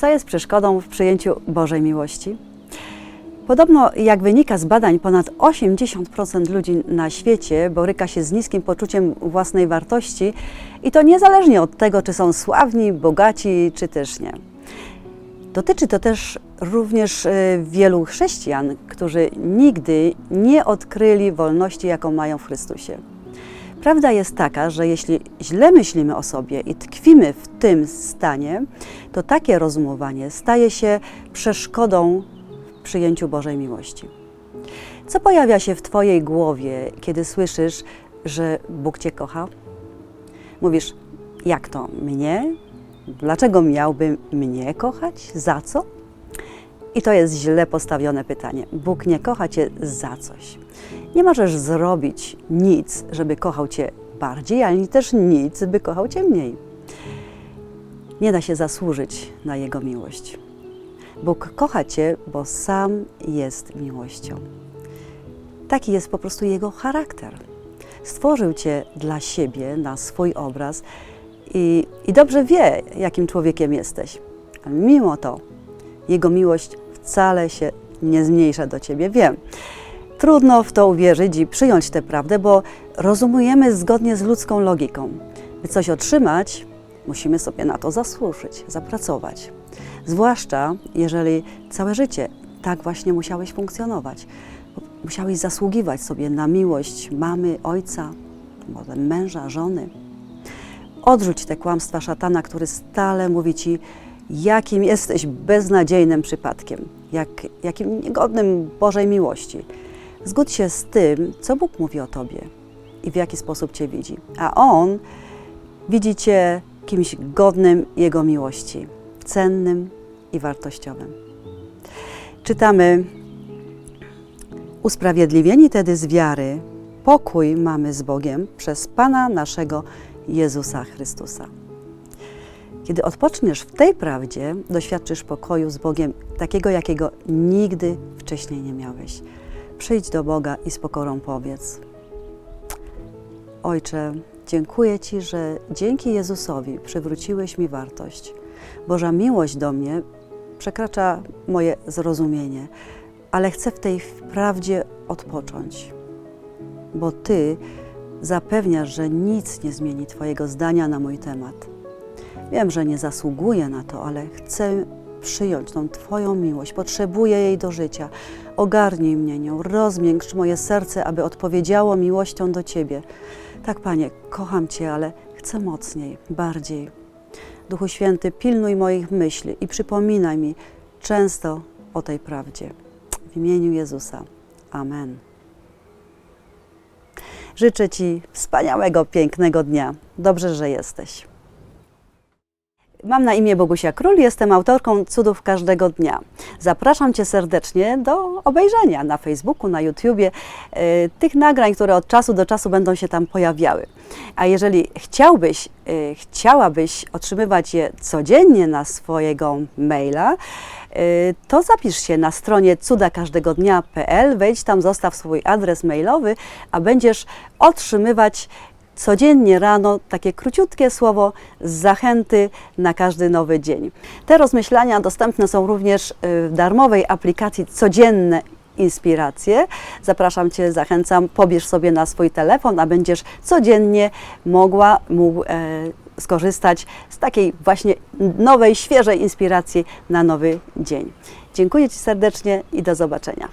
Co jest przeszkodą w przyjęciu Bożej miłości? Podobno, jak wynika z badań, ponad 80% ludzi na świecie boryka się z niskim poczuciem własnej wartości i to niezależnie od tego, czy są sławni, bogaci, czy też nie. Dotyczy to też również e, wielu chrześcijan, którzy nigdy nie odkryli wolności, jaką mają w Chrystusie. Prawda jest taka, że jeśli źle myślimy o sobie i tkwimy w tym stanie, to takie rozumowanie staje się przeszkodą w przyjęciu Bożej miłości. Co pojawia się w Twojej głowie, kiedy słyszysz, że Bóg Cię kocha? Mówisz, jak to mnie? Dlaczego miałby mnie kochać? Za co? I to jest źle postawione pytanie. Bóg nie kocha Cię za coś. Nie możesz zrobić nic, żeby kochał Cię bardziej, ani też nic, by kochał Cię mniej. Nie da się zasłużyć na Jego miłość. Bóg kocha Cię, bo sam jest miłością. Taki jest po prostu Jego charakter. Stworzył Cię dla siebie, na swój obraz i, i dobrze wie, jakim człowiekiem jesteś. Mimo to Jego miłość wcale się nie zmniejsza do Ciebie. Wiem, trudno w to uwierzyć i przyjąć tę prawdę, bo rozumujemy zgodnie z ludzką logiką. By coś otrzymać, musimy sobie na to zasłużyć, zapracować. Zwłaszcza jeżeli całe życie tak właśnie musiałeś funkcjonować. Musiałeś zasługiwać sobie na miłość mamy, ojca, potem męża, żony. Odrzuć te kłamstwa szatana, który stale mówi ci, jakim jesteś beznadziejnym przypadkiem, jak, jakim niegodnym Bożej miłości. Zgódź się z tym, co Bóg mówi o tobie i w jaki sposób cię widzi. A On widzi cię kimś godnym Jego miłości, cennym i wartościowym. Czytamy: Usprawiedliwieni tedy z wiary, pokój mamy z Bogiem przez Pana naszego Jezusa Chrystusa. Kiedy odpoczniesz w tej prawdzie, doświadczysz pokoju z Bogiem, takiego, jakiego nigdy wcześniej nie miałeś. Przyjdź do Boga i z pokorą powiedz: Ojcze, dziękuję Ci, że dzięki Jezusowi przywróciłeś mi wartość. Boża miłość do mnie przekracza moje zrozumienie, ale chcę w tej prawdzie odpocząć, bo Ty zapewniasz, że nic nie zmieni Twojego zdania na mój temat. Wiem, że nie zasługuję na to, ale chcę przyjąć tą Twoją miłość, potrzebuję jej do życia. Ogarnij mnie nią, rozmiękcz moje serce, aby odpowiedziało miłością do Ciebie. Tak, Panie, kocham Cię, ale chcę mocniej, bardziej. Duchu Święty, pilnuj moich myśli i przypominaj mi często o tej prawdzie. W imieniu Jezusa. Amen. Życzę Ci wspaniałego, pięknego dnia. Dobrze, że jesteś. Mam na imię Bogusia Król, jestem autorką Cudów Każdego Dnia. Zapraszam Cię serdecznie do obejrzenia na Facebooku, na YouTubie e, tych nagrań, które od czasu do czasu będą się tam pojawiały. A jeżeli chciałbyś, e, chciałabyś otrzymywać je codziennie na swojego maila, e, to zapisz się na stronie cudakażdegodnia.pl, wejdź tam, zostaw swój adres mailowy, a będziesz otrzymywać codziennie rano takie króciutkie słowo z zachęty na każdy nowy dzień. Te rozmyślania dostępne są również y, w darmowej aplikacji Codzienne Inspiracje. Zapraszam Cię, zachęcam, pobierz sobie na swój telefon, a będziesz codziennie mogła, mógł e, skorzystać z takiej właśnie nowej, świeżej inspiracji na nowy dzień. Dziękuję Ci serdecznie i do zobaczenia.